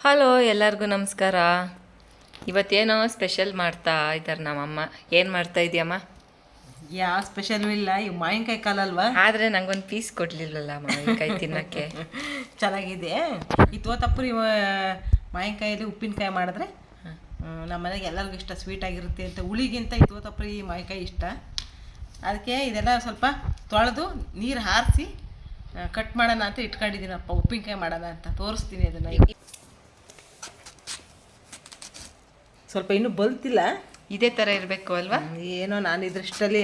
Hello ಎಲ್ಲರಿಗೂ ನಮಸ್ಕಾರ. ಇವತ್ತೇನೋ ಸ್ಪೆಷಲ್ ಮಾಡ್ತಾ ಇದ್ದಾರೆ ನಮ್ಮಮ್ಮ. ಏನು ಮಾಡ್ತಾ ಇದೆಯಮ್ಮ? ಯಾವ ಸ್ಪೆಷಲ್ ಇಲ್ಲ. ಈ ಮಾವಿನಕಾಯಿ ಕಾಲಲ್ವಾ? ಆದರೆ ನಂಗೊಂದು ಪೀಸ್ ಕೊಡಲಿಲ್ಲಲ್ಲ ಮಾವಿನಕಾಯಿ ತಿನ್ನೋಕ್ಕೆ. ಚೆನ್ನಾಗಿದೆ. ಈ ನೀವು ಮಾವಿನಕಾಯಲ್ಲಿ ಉಪ್ಪಿನಕಾಯಿ ಮಾಡಿದ್ರೆ ನಮ್ಮ ಮನೆಗೆ ಎಲ್ಲರಿಗೂ ಇಷ್ಟ ಸ್ವೀಟ್ ಆಗಿರುತ್ತೆ ಅಂತ. ಹುಳಿಗಿಂತ ಈ ತೋತಪ್ಪರಿ ಮಾವಿನಕಾಯಿ ಇಷ್ಟ. ಅದಕ್ಕೆ ಇದೆಲ್ಲ ಸ್ವಲ್ಪ ತೊಳೆದು ನೀರು ಹಾರಿಸಿ ಕಟ್ ಮಾಡೋಣ ಅಂತ ಇಟ್ಕೊಂಡಿದ್ದೀನಪ್ಪ. ಉಪ್ಪಿನಕಾಯಿ ಮಾಡೋಣ ಅಂತ. ತೋರಿಸ್ತೀನಿ ಅದನ್ನು. ಸ್ವಲ್ಪ ಇನ್ನೂ ಬಲ್ತಿಲ್ಲ. ಇದೇ ಥರ ಇರಬೇಕು ಅಲ್ವಾ? ಏನೋ ನಾನು ಇದ್ರಷ್ಟಲ್ಲಿ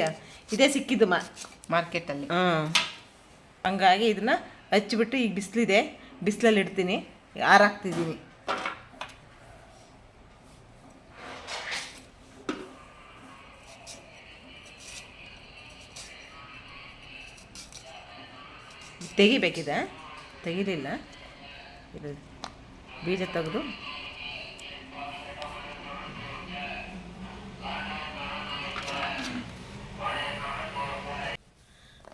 ಇದೇ ಸಿಕ್ಕಿದ್ದು ಮಾ ಮಾರ್ಕೆಟಲ್ಲಿ. ಹ್ಮ್. ಹಂಗಾಗಿ ಇದನ್ನ ಹಚ್ಚಿಬಿಟ್ಟು ಈಗ ಬಿಸಿಲಿದೆ. ಬಿಸಿಲಲ್ಲಿ ಇಡ್ತೀನಿ. ಆರಾಕ್ತಿದ್ದೀನಿ ತೆಗಿಬೇಕಿದೆ. ತೆಗಿಲಿಲ್ಲ. ಇದು ಬೀಜ ತೆಗೆದು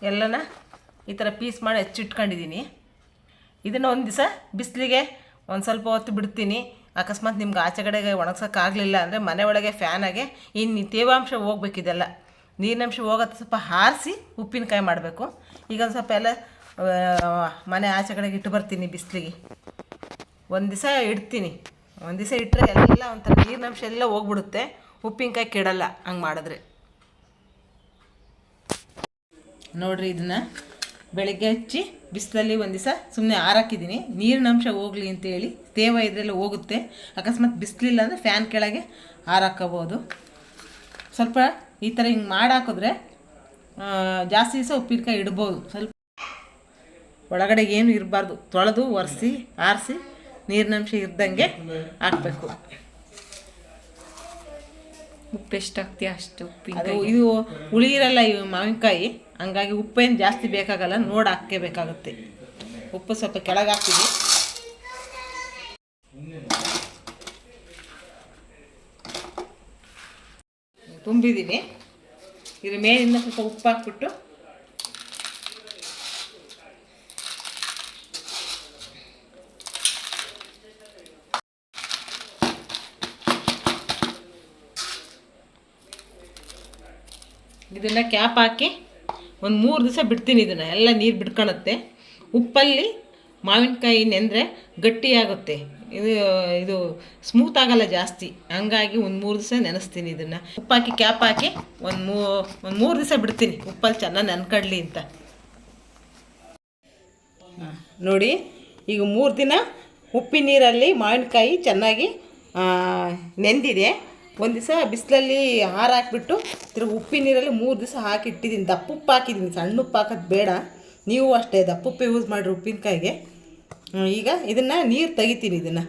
ಎಲ್ಲನ ಈ ಥರ ಪೀಸ್ ಮಾಡಿ ಹೆಚ್ಚಿಟ್ಕೊಂಡಿದ್ದೀನಿ ಇದನ್ನು ಒಂದು ದಿವಸ ಬಿಸಿಲಿಗೆ ಒಂದು ಸ್ವಲ್ಪ ಹೊತ್ತು ಬಿಡ್ತೀನಿ. ಅಕಸ್ಮಾತ್ ನಿಮ್ಗೆ ಆಚೆ ಕಡೆಗೆ ಒಣಗ್ಸೋಕ್ಕಾಗಲಿಲ್ಲ ಅಂದರೆ ಮನೆ ಒಳಗೆ ಫ್ಯಾನಾಗೆ ಇನ್ನು ತೇವಾಂಶ ಹೋಗ್ಬೇಕಿದೆಲ್ಲ ನೀರಿನಂಶ ಹೋಗೋದು ಸ್ವಲ್ಪ ಹಾರಿಸಿ ಉಪ್ಪಿನಕಾಯಿ ಮಾಡಬೇಕು. ಈಗ ಒಂದು ಸ್ವಲ್ಪ ಎಲ್ಲ ಮನೆ ಆಚೆ ಕಡೆಗೆ ಇಟ್ಟು ಬರ್ತೀನಿ ಬಿಸಿಲಿಗೆ. ಒಂದು ದಿವಸ ಇಡ್ತೀನಿ. ಒಂದು ದಿವಸ ಇಟ್ಟರೆ ಎಲ್ಲ ಒಂಥರ ನೀರಿನಂಶ ಎಲ್ಲ ಹೋಗ್ಬಿಡುತ್ತೆ. ಉಪ್ಪಿನಕಾಯಿ ಕೆಡಲ್ಲ ಹಂಗೆ ಮಾಡಿದ್ರೆ. ನೋಡ್ರಿ ಇದನ್ನ ಬೆಳಗ್ಗೆ ಹಚ್ಚಿ ಬಿಸಿಲಲ್ಲಿ ಒಂದು ದಿವಸ ಸುಮ್ಮನೆ ಆರಾಕಿದ್ದೀನಿ ನೀರಿನ ಅಂಶ ಹೋಗಲಿ ಅಂತೇಳಿ ತೇವ ಇದರಲ್ಲಿ ಹೋಗುತ್ತೆ. ಅಕಸ್ಮಾತ್ ಬಿಸಿಲಿಲ್ಲ ಅಂದರೆ ಫ್ಯಾನ್ ಕೆಳಗೆ ಆರಾಕೋಬೋದು ಸ್ವಲ್ಪ ಈ ಥರ ಹಿಂಗೆ ಮಾಡಾಕಿದ್ರೆ ಜಾಸ್ತಿ ದಿವಸ ಉಪ್ಪಿನಕಾಯಿ ಇಡ್ಬೋದು. ಸ್ವಲ್ಪ ಒಳಗಡೆ ಏನು ಇರಬಾರ್ದು. ತೊಳೆದು ಒರೆಸಿ, ಆರಿಸಿ ನೀರಿನಂಶ ಇದ್ದಂಗೆ ಹಾಕಬೇಕು. ಉಪ್ಪು ಎಷ್ಟು ಅಷ್ಟು ಉಪ್ಪಿ ಇದು ಹುಳಿ ಇವು ಮಾವಿನಕಾಯಿ. ಹಂಗಾಗಿ ಉಪ್ಪೇನು ಜಾಸ್ತಿ ಬೇಕಾಗಲ್ಲ, ನೋಡಿ ಹಾಕಬೇಕಾಗುತ್ತೆ ಉಪ್ಪು ಸ್ವಲ್ಪ ಕೆಳಗೆ ಹಾಕ್ತೀವಿ ತುಂಬಿದ್ದೀನಿ ಇದ್ರ ಮೇಲಿಂದ ಸ್ವಲ್ಪ ಉಪ್ಪು ಹಾಕ್ಬಿಟ್ಟು ಇದನ್ನ ಕ್ಯಾಪ್ ಹಾಕಿ ಒಂದು ಮೂರು ದಿವಸ ಬಿಡ್ತೀನಿ ಇದನ್ನು. ಎಲ್ಲ ನೀರು ಬಿಡ್ಕೊಳುತ್ತೆ ಉಪ್ಪಲ್ಲಿ ಮಾವಿನಕಾಯಿ ನೆಂದರೆ ಗಟ್ಟಿಯಾಗುತ್ತೆ. ಇದು ಇದು ಸ್ಮೂತ್ ಆಗಲ್ಲ ಜಾಸ್ತಿ. ಹಂಗಾಗಿ ಒಂದು ಮೂರು ದಿವಸ ನೆನೆಸ್ತೀನಿ ಇದನ್ನು. ಉಪ್ಪಾಕಿ ಕ್ಯಾಪ್ ಹಾಕಿ ಒಂದು ಮೂ, ಒಂದು ಮೂರು ದಿವಸ ಬಿಡ್ತೀನಿ. ಉಪ್ಪಲ್ಲಿ ಚೆನ್ನಾಗಿ ನೆನ್ಕಡ್ಲಿ ಅಂತ. ನೋಡಿ, ಈಗ ಮೂರು ದಿನ ಉಪ್ಪಿನ ನೀರಲ್ಲಿ ಮಾವಿನಕಾಯಿ ಚೆನ್ನಾಗಿ ನೆಂದಿದೆ. ಒಂದು ದಿವಸ ಬಿಸಿಲಲ್ಲಿ ಹಾರ ಹಾಕ್ಬಿಟ್ಟು ತಿರ್ಗಿ ಉಪ್ಪಿನ ನೀರಲ್ಲಿ ಮೂರು ದಿವಸ ಹಾಕಿ ಇಟ್ಟಿದ್ದೀನಿ. ದಪ್ಪ ಉಪ್ಪು ಹಾಕಿದ್ದೀನಿ. ಸಣ್ಣ ಉಪ್ಪು ಹಾಕೋದು ಬೇಡ. ನೀವು ಅಷ್ಟೇ ದಪ್ಪ ಉಪ್ಪು ಯೂಸ್ ಮಾಡಿರಿ ಉಪ್ಪಿನಕಾಯಿಗೆ. ಈಗ ಇದನ್ನು ನೀರು ತೆಗಿತೀನಿ ಇದನ್ನು.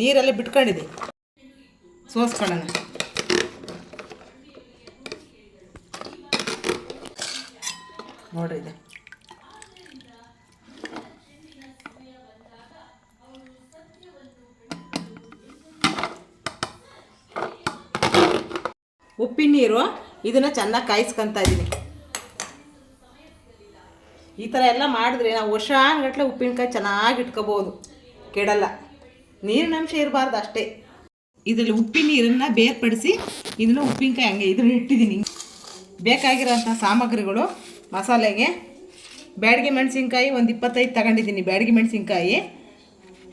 ನೀರಲ್ಲೇ ಬಿಟ್ಕೊಂಡಿದೆ. ಸೋಸ್ಕೊಳ್ಳೋಣ. ನೋಡ್ರಿ ಉಪ್ಪಿನ ನೀರು ಇದನ್ನು ಚೆನ್ನಾಗಿ ಕಾಯಿಸ್ಕೊತಾ ಇದ್ದೀನಿ ಈ ಥರ ಎಲ್ಲ ಮಾಡಿದ್ರೆ ನಾವು ವರ್ಷಾನುಗಟ್ಲೆ ಉಪ್ಪಿನಕಾಯಿ ಚೆನ್ನಾಗಿ ಇಟ್ಕೋಬೋದು. ಕೆಡಲ್ಲ. ನೀರಿನ ಅಂಶ ಇರಬಾರ್ದು ಅಷ್ಟೇ. ಇದರಲ್ಲಿ ಉಪ್ಪಿನ ನೀರನ್ನು ಬೇರ್ಪಡಿಸಿ ಇದನ್ನು ಉಪ್ಪಿನಕಾಯಿ ಹಂಗೆ ಇದನ್ನು ಇಟ್ಟಿದ್ದೀನಿ. ಬೇಕಾಗಿರೋಂಥ ಸಾಮಗ್ರಿಗಳು, ಮಸಾಲೆಗೆ, ಬ್ಯಾಡಿಗೆ ಮೆಣಸಿನ್ಕಾಯಿ ಒಂದು ಇಪ್ಪತ್ತೈದು ತಗೊಂಡಿದ್ದೀನಿ. ಬ್ಯಾಡಿಗೆ ಮೆಣಸಿನ್ಕಾಯಿ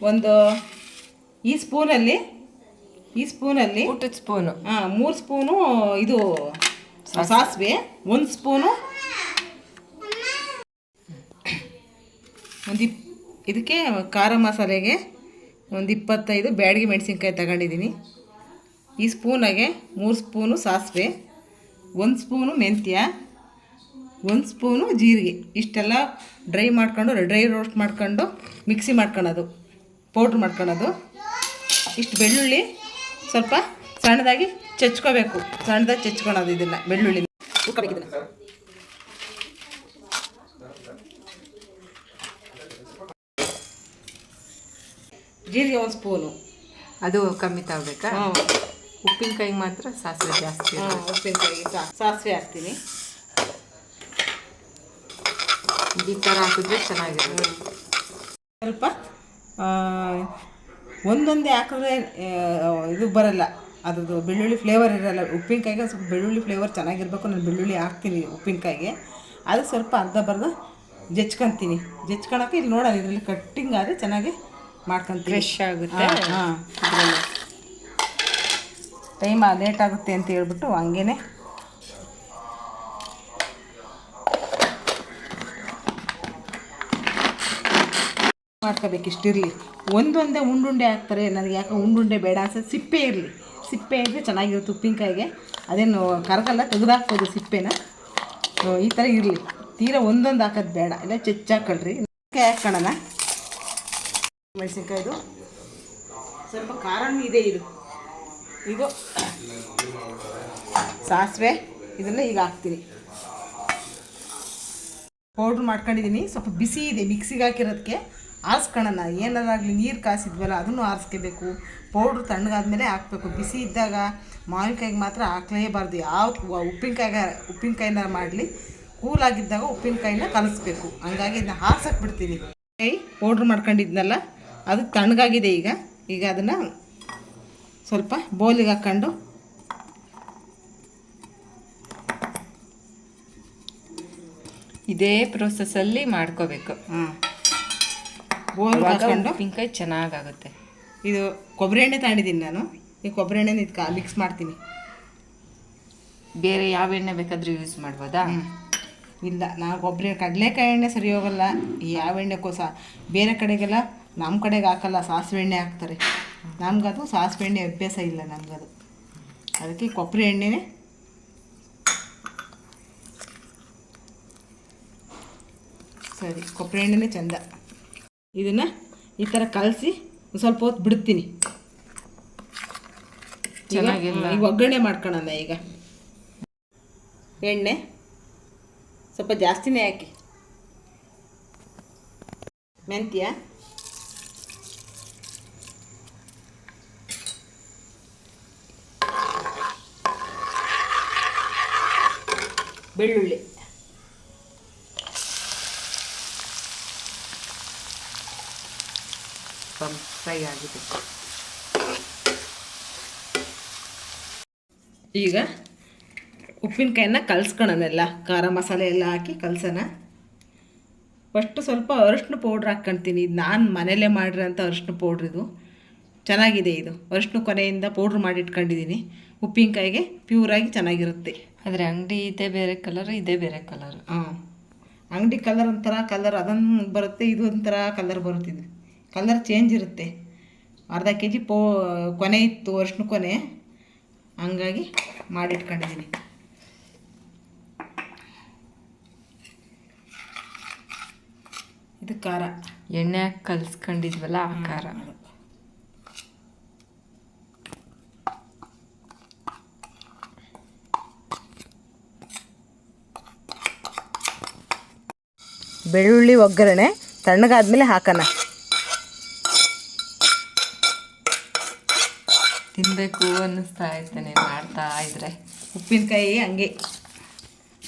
ಒಂದು ಈ ಸ್ಪೂನಲ್ಲಿ ಈ ಸ್ಪೂನಲ್ಲಿ ಊಟದ ಸ್ಪೂನು. ಹಾಂ ಮೂರು ಸ್ಪೂನು ಇದು ಸಾಸಿವೆ. ಒಂದು ಸ್ಪೂನು ಒಂದು ಇಪ್ ಇದಕ್ಕೆ ಖಾರ ಮಸಾಲೆಗೆ ಒಂದು ಇಪ್ಪತ್ತೈದು ಬ್ಯಾಡಿಗೆ ಮೆಣಸಿನ್ಕಾಯಿ ತಗೊಂಡಿದ್ದೀನಿ. ಈ ಸ್ಪೂನಾಗೆ ಮೂರು ಸ್ಪೂನು ಸಾಸಿವೆ ಒಂದು ಸ್ಪೂನು ಮೆಂತ್ಯ ಒಂದು ಸ್ಪೂನು ಜೀರಿಗೆ. ಇಷ್ಟೆಲ್ಲ ಡ್ರೈ ಮಾಡ್ಕೊಂಡು ಡ್ರೈ ರೋಸ್ಟ್ ಮಾಡ್ಕೊಂಡು ಮಿಕ್ಸಿ ಮಾಡ್ಕೊಳೋದು ಪೌಡ್ರ್ ಮಾಡ್ಕೊಳೋದು ಇಷ್ಟು ಬೆಳ್ಳುಳ್ಳಿ ಸ್ವಲ್ಪ ಸಣ್ಣದಾಗಿ ಚಚ್ಕೋಬೇಕು. ಸಣ್ಣದಾಗಿ ಚಚ್ಕೊಳೋದು ಇದನ್ನು ಬೆಳ್ಳುಳ್ಳಿ ಇದನ್ನು ಜೀರಿಗೆ ಒಂದು ಸ್ಪೂನು. ಅದು ಕಮ್ಮಿ ತಗೋಬೇಕಾ? ಉಪ್ಪಿನಕಾಯಿ ಉಪ್ಪಿನಕಾಯಿಗೆ ಮಾತ್ರ ಸಾಸಿವೆ ಜಾಸ್ತಿ ಹಾಂ ಉಪ್ಪಿನಕಾಯಿಗೆ ಸಾಸಿವೆ ಹಾಕ್ತೀನಿ. ಈ ಥರ ಹಾಕಿದ್ರೆ ಚೆನ್ನಾಗಿರುತ್ತೆ. ಸ್ವಲ್ಪ ಒಂದೊಂದೇ ಹಾಕಿದ್ರೆ ಇದು ಬರಲ್ಲ. ಅದ್ರದ್ದು ಬೆಳ್ಳುಳ್ಳಿ ಫ್ಲೇವರ್ ಇರಲ್ಲ. ಉಪ್ಪಿನಕಾಯಿಗೆ ಸ್ವಲ್ಪ ಬೆಳ್ಳುಳ್ಳಿ ಫ್ಲೇವರ್ ಚೆನ್ನಾಗಿರ್ಬೇಕು. ನಾನು ಬೆಳ್ಳುಳ್ಳಿ ಹಾಕ್ತೀನಿ ಉಪ್ಪಿನಕಾಯಿಗೆ. ಅದಕ್ಕೆ ಸ್ವಲ್ಪ ಅರ್ಧ ಬರ್ಧ ಜಚ್ಕೊಂತೀನಿ. ಜಚ್ಕೊಳಕ್ಕೆ ಇಲ್ಲಿ ನೋಡೋದು ಇದರಲ್ಲಿ ಕಟ್ಟಿಂಗ್ ಆದರೆ ಚೆನ್ನಾಗಿ ಮಾಡ್ಕೊಂತೀನಿ. ಫ್ರೆಶ್ ಆಗುತ್ತೆ. ಹಾಂ ಟೈಮ್ ಲೇಟ್ ಆಗುತ್ತೆ ಅಂತ ಹೇಳ್ಬಿಟ್ಟು ಹಂಗೇನೆ ಮಾಡ್ಕೋಬೇಕು ಇಷ್ಟಿರಲಿ ಒಂದೊಂದೇ ಉಂಡುಂಡೆ ಹಾಕ್ತಾರೆ, ನನಗೆ ಯಾಕೆ ಉಂಡುಂಡೆ ಬೇಡ ಅಂತ ಸಿಪ್ಪೆ ಇರಲಿ. ಸಿಪ್ಪೆ ಇದ್ದರೆ ಚೆನ್ನಾಗಿರುತ್ತೆ ಉಪ್ಪಿನಕಾಯಿಗೆ. ಅದೇನು ಕರಗಲ್ಲ, ತೆಗೆದಾಕ್ಬೋದು ಸಿಪ್ಪೆನ. ಈ ಥರ ಇರಲಿ. ತೀರಾ ಒಂದೊಂದು ಹಾಕೋದು ಬೇಡ. ಇಲ್ಲ, ಚೆಚ್ಚಾಕೊಳ್ರಿ. ಹಾಕೋಣ ಮೆಣಸಿನ್ಕಾಯ್ದು. ಸ್ವಲ್ಪ ಖಾರನೂ ಇದೆ ಇದು. ಇದು ಸಾಸಿವೆ. ಇದನ್ನ ಈಗ ಹಾಕ್ತೀನಿ. ಪೌಡ್ರ್ ಮಾಡ್ಕೊಂಡಿದ್ದೀನಿ ಸ್ವಲ್ಪ ಬಿಸಿ ಇದೆ, ಮಿಕ್ಸಿಗೆ ಹಾಕಿರೋದಕ್ಕೆ ಆರಿಸ್ಕೊಳ್ಳೋಣ ಏನಾರಾಗಲಿ ನೀರು ಕಾಸಿದ್ವಲ್ಲ ಅದನ್ನು ಆರಿಸ್ಕೋಬೇಕು. ಪೌಡ್ರ್ ತಣ್ಣಗಾದ್ಮೇಲೆ ಹಾಕಬೇಕು. ಬಿಸಿ ಇದ್ದಾಗ ಮಾವಿನಕಾಯಿಗೆ ಮಾತ್ರ ಹಾಕ್ಲೇಬಾರ್ದು. ಯಾವ ಉಪ್ಪಿನಕಾಯಿಗ, ಉಪ್ಪಿನಕಾಯಿನ ಮಾಡಲಿ. ಕೂಲಾಗಿದ್ದಾಗ ಉಪ್ಪಿನಕಾಯಿನ ಕಲಿಸ್ಬೇಕು. ಹಂಗಾಗಿ ಇದನ್ನ ಹಾರ್ಸಕ್ಕೆ ಬಿಡ್ತೀನಿ. ಕೈ ಪೌಡ್ರ್ ಮಾಡ್ಕೊಂಡಿದ್ನಲ್ಲ, ಅದು ತಣ್ಣಗಾಗಿದೆ ಈಗ. ಈಗ ಅದನ್ನು ಸ್ವಲ್ಪ ಬೋಲಿಗೆ ಹಾಕ್ಕೊಂಡು ಇದೇ ಪ್ರೊಸೆಸ್ಸಲ್ಲಿ ಮಾಡ್ಕೋಬೇಕು. ಹಾಂ ಬೋಲ್ಗೆ ಹಾಕೊಂಡು ಉಪ್ಪಿನಕಾಯಿ ಚೆನ್ನಾಗಾಗುತ್ತೆ. ಇದು ಕೊಬ್ಬರಿ ಎಣ್ಣೆ ತಗೊಂಡಿದ್ದೀನಿ ನಾನು. ಈ ಕೊಬ್ಬರಿ ಎಣ್ಣೆನ ಇದಕ್ಕೆ ಮಿಕ್ಸ್ ಮಾಡ್ತೀನಿ. ಬೇರೆ ಯಾವ ಎಣ್ಣೆ ಬೇಕಾದರೂ ಯೂಸ್ ಮಾಡ್ಬೋದಾ? ಇಲ್ಲ ನಾವು ಕೊಬ್ಬರಿ ಕಡಲೆಕಾಯಿ ಎಣ್ಣೆ ಸರಿ ಹೋಗಲ್ಲ. ಈ ಯಾವ ಎಣ್ಣೆ ಕೋಸ ಬೇರೆ ಕಡೆಗೆಲ್ಲ ನಮ್ಮ ಕಡೆಗೆ ಹಾಕಲ್ಲ ಸಾಸಿವೆ ಎಣ್ಣೆ ಹಾಕ್ತಾರೆ. ನಮಗದು ಸಾಸಿವೆ ಎಣ್ಣೆ ಅಭ್ಯಾಸ ಇಲ್ಲ ನಮಗದು. ಅದಕ್ಕೆ ಕೊಬ್ಬರಿ ಎಣ್ಣೆನೇ ಸರಿ ಕೊಬ್ಬರಿ ಎಣ್ಣೆನೇ ಚಂದ. ಇದನ್ನು ಈ ಥರ ಕಲಸಿ ಸ್ವಲ್ಪ ಹೊತ್ತು ಬಿಡ್ತೀನಿ. ಈಗ- ಚೆನ್ನಾಗಿಲ್ಲ. ಈಗ ಒಗ್ಗರಣೆ ಮಾಡ್ಕೊಳ್ಳೋಣ ಈಗ. ಎಣ್ಣೆ ಸ್ವಲ್ಪ ಜಾಸ್ತಿನೇ ಹಾಕಿ. ಮೆಂತ್ಯ. ಬೆಳ್ಳುಳ್ಳಿ. ಫ್ರೈ ಆಗಿದೆ ಈಗ ಉಪ್ಪಿನಕಾಯಿನ ಕಲ್ಸ್ಕೊಳನೆಲ್ಲ ಖಾರ ಮಸಾಲೆ ಎಲ್ಲ ಹಾಕಿ ಕಲ್ಸೋಣ. ಫಸ್ಟು ಸ್ವಲ್ಪ ಅರಿಶಿನ ಪೌಡ್ರ್ ಹಾಕ್ಕೊಳ್ತೀನಿ ಇದು ನಾನು ಮನೇಲೇ ಮಾಡಿರೋಂಥ ಅರಿಶಿನ ಪೌಡ್ರ್ ಇದು. ಚೆನ್ನಾಗಿದೆ ಇದು. ಅರಿಶಿನ ಕೊನೆಯಿಂದ ಪೌಡ್ರ್ ಮಾಡಿ ಇಟ್ಕೊಂಡಿದ್ದೀನಿ ಉಪ್ಪಿನಕಾಯಿಗೆ ಪ್ಯೂರಾಗಿ ಚೆನ್ನಾಗಿರುತ್ತೆ. ಆದರೆ ಅಂಗಡಿ ಇದೇ ಬೇರೆ ಕಲರ್ ಇದೇ ಬೇರೆ ಕಲರ್. ಹಾಂ. ಅಂಗಡಿ ಕಲರ್ ಒಂಥರ ಕಲರ್ ಅದೊಂದು ಬರುತ್ತೆ ಇದು ಒಂಥರ ಕಲರ್ ಬರುತ್ತಿದೆ ಕಲರ್ ಚೇಂಜ್ ಇರುತ್ತೆ. ಅರ್ಧ ಕೆ ಜಿ ಪೋ ಕೊನೆ ಇತ್ತು ವರ್ಷನ ಕೊನೆ. ಹಂಗಾಗಿ ಮಾಡಿಟ್ಕೊಂಡಿದ್ದೀನಿ. ಇದು ಖಾರ. ಎಣ್ಣೆ ಕಲಸ್ಕೊಂಡಿದ್ವಲ್ಲ ಕಲ್ಸ್ಕೊಂಡಿದ್ವಲ್ಲ ಆ ಖಾರ. ಬೆಳ್ಳುಳ್ಳಿ ಒಗ್ಗರಣೆ ತಣ್ಣಗಾದ್ಮೇಲೆ ಹಾಕೋಣ. ತಿನ್ನಬೇಕು ಅನ್ನಿಸ್ತಾ ಇರ್ತೇನೆ ಮಾಡ್ತಾ ಇದ್ರೆ. ಉಪ್ಪಿನಕಾಯಿ ಹಂಗೆ.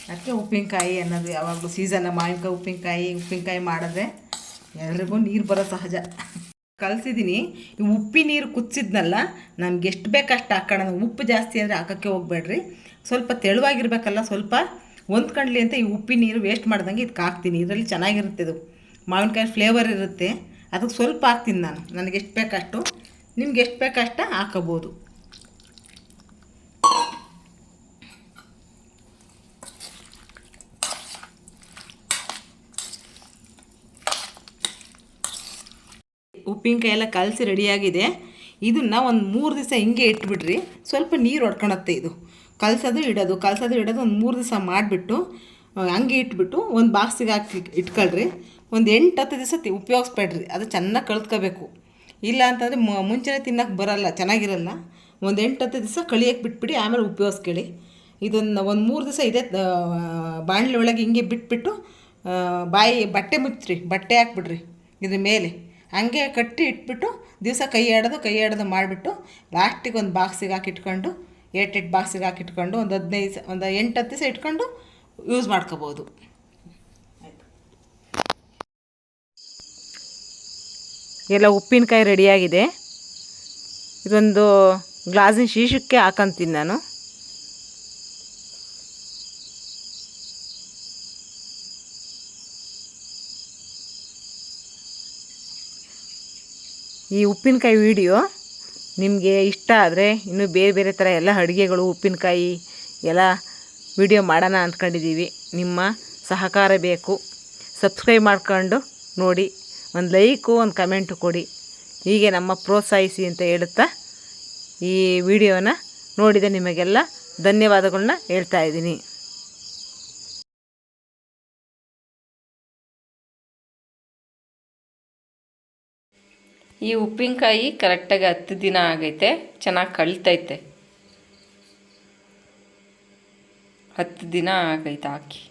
ಅದಕ್ಕೆ ಉಪ್ಪಿನಕಾಯಿ ಅನ್ನೋದು ಯಾವಾಗಲೂ ಸೀಸನ್ ಮಾವಿನಕಾಯಿ, ಉಪ್ಪಿನಕಾಯಿ ಉಪ್ಪಿನಕಾಯಿ ಮಾಡಿದ್ರೆ ಎಲ್ರಿಗೂ ನೀರು ಬರೋ ಸಹಜ. ಕಲಸಿದ್ದೀನಿ ಈ ಉಪ್ಪಿ ನೀರು ಕುದಿಸಿದ್ನಲ್ಲ, ನಮ್ಗೆ ಎಷ್ಟು ಬೇಕಷ್ಟು ಹಾಕೋಣ ಉಪ್ಪು ಜಾಸ್ತಿ ಅಂದರೆ ಹಾಕೋಕ್ಕೆ ಹೋಗ್ಬೇಡ್ರಿ. ಸ್ವಲ್ಪ ತೆಳುವಾಗಿರ್ಬೇಕಲ್ಲ, ಸ್ವಲ್ಪ ಹೊಂದ್ಕೊಂಡ್ಲಿ ಅಂತ ಈ ಉಪ್ಪಿ ನೀರು ವೇಸ್ಟ್ ಮಾಡ್ದಂಗೆ ಇದಕ್ಕೆ ಹಾಕ್ತೀನಿ. ಇದರಲ್ಲಿ ಚೆನ್ನಾಗಿರುತ್ತೆ ಇದು. ಮಾವಿನಕಾಯಿ ಫ್ಲೇವರ್ ಇರುತ್ತೆ. ಅದಕ್ಕೆ ಸ್ವಲ್ಪ ಹಾಕ್ತೀನಿ ನಾನು. ನನಗೆ ಎಷ್ಟು ಬೇಕಷ್ಟು ನಿಮ್ಗೆ ಎಷ್ಟು ಬೇಕಷ್ಟ ಹಾಕಬಹುದು ಉಪ್ಪಿನಕಾಯಿ ಎಲ್ಲ ಕಲಸಿ ರೆಡಿಯಾಗಿದೆ. ಇದನ್ನು ಒಂದು ಮೂರು ದಿವಸ ಹಿಂಗೆ ಇಟ್ಬಿಡ್ರಿ. ಸ್ವಲ್ಪ ನೀರು ಹೊಡ್ಕೊಳತ್ತೆ ಇದು. ಕಲಸೋದು ಇಡೋದು ಕಲಸೋದು ಇಡೋದು ಒಂದು ಮೂರು ದಿವಸ ಮಾಡಿಬಿಟ್ಟು ಹಂಗೆ ಇಟ್ಬಿಟ್ಟು ಒಂದು ಬಾಕ್ಸಿಗೆ ಹಾಕಿ ಇಟ್ಕೊಳ್ರಿ. ಒಂದು ಎಂಟು ಹತ್ತು ದಿವಸ ಉಪಯೋಗಿಸ್ಬೇಡ್ರಿ. ಅದು ಚೆನ್ನಾಗಿ ಕಳ್ತ್ಕೋಬೇಕು. ಇಲ್ಲ ಅಂತಂದರೆ ಮುಂಚೆನೇ ತಿನ್ನೋಕೆ ಬರಲ್ಲ, ಚೆನ್ನಾಗಿರಲ್ಲ. ಒಂದು ಎಂಟು ಹತ್ತು ದಿವಸ ಕಳಿಯಕ್ಕೆ ಬಿಟ್ಬಿಡಿ, ಆಮೇಲೆ ಉಪಯೋಗಿಸ್ಕೊಳ್ಳಿ ಇದನ್ನು ಒಂದು ಮೂರು ದಿವಸ ಇದೆ ಬಾಣಲೆ ಒಳಗೆ ಹಿಂಗೆ ಬಿಟ್ಬಿಟ್ಟು ಬಾಯಿ ಬಟ್ಟೆ ಮುಚ್ಚಿರಿ, ಬಟ್ಟೆ ಹಾಕ್ಬಿಡ್ರಿ ಇದ್ರ ಮೇಲೆ. ಹಂಗೆ ಕಟ್ಟಿ ಇಟ್ಬಿಟ್ಟು, ದಿವಸ ಕೈ ಆಡೋದು ಕೈ ಆಡೋದು ಮಾಡಿಬಿಟ್ಟು ಲಾಸ್ಟಿಗೆ ಒಂದು ಬಾಕ್ಸಿಗೆ ಹಾಕಿಟ್ಕೊಂಡು, ಏಟ್ ಬಾಕ್ಸಿಗೆ ಹಾಕಿಟ್ಕೊಂಡು, ಒಂದು ಹದಿನೈದು ಒಂದು ಎಂಟು ಹತ್ತು ದಿವಸ ಇಟ್ಕೊಂಡು ಯೂಸ್ ಮಾಡ್ಕೋಬೋದು. ಎಲ್ಲ ಉಪ್ಪಿನಕಾಯಿ ರೆಡಿಯಾಗಿದೆ. ಇದೊಂದು ಗ್ಲಾಸಿನ ಶೀಶಕ್ಕೆ ಹಾಕಂತೀನಿ ನಾನು. ಈ ಉಪ್ಪಿನಕಾಯಿ ವಿಡಿಯೋ ನಿಮಗೆ ಇಷ್ಟ ಆದರೆ ಇನ್ನೂ ಬೇರೆ ಬೇರೆ ಥರ ಎಲ್ಲ ಅಡುಗೆಗಳು, ಉಪ್ಪಿನಕಾಯಿ ಎಲ್ಲ ವಿಡಿಯೋ ಮಾಡೋಣ ಅಂದ್ಕೊಂಡಿದ್ದೀವಿ ನಿಮ್ಮ ಸಹಕಾರ ಬೇಕು. ಸಬ್ಸ್ಕ್ರೈಬ್ ಮಾಡ್ಕೊಂಡು ನೋಡಿ. ಒಂದು ಲೈಕು, ಒಂದು ಕಮೆಂಟು ಕೊಡಿ. ಹೀಗೆ ನಮ್ಮ ಪ್ರೋತ್ಸಾಹಿಸಿ ಅಂತ ಹೇಳುತ್ತಾ ಈ ವಿಡಿಯೋನ ನೋಡಿದ ನಿಮಗೆಲ್ಲ ಧನ್ಯವಾದಗಳನ್ನ ಹೇಳ್ತಾ ಇದ್ದೀನಿ. ಈ ಉಪ್ಪಿನಕಾಯಿ ಕರೆಕ್ಟಾಗಿ ಹತ್ತು ದಿನ ಆಗೈತೆ, ಚೆನ್ನಾಗಿ ಕಳ್ತೈತೆ. ಹತ್ತು ದಿನ ಆಗೈತೆ ಹಾಕಿ.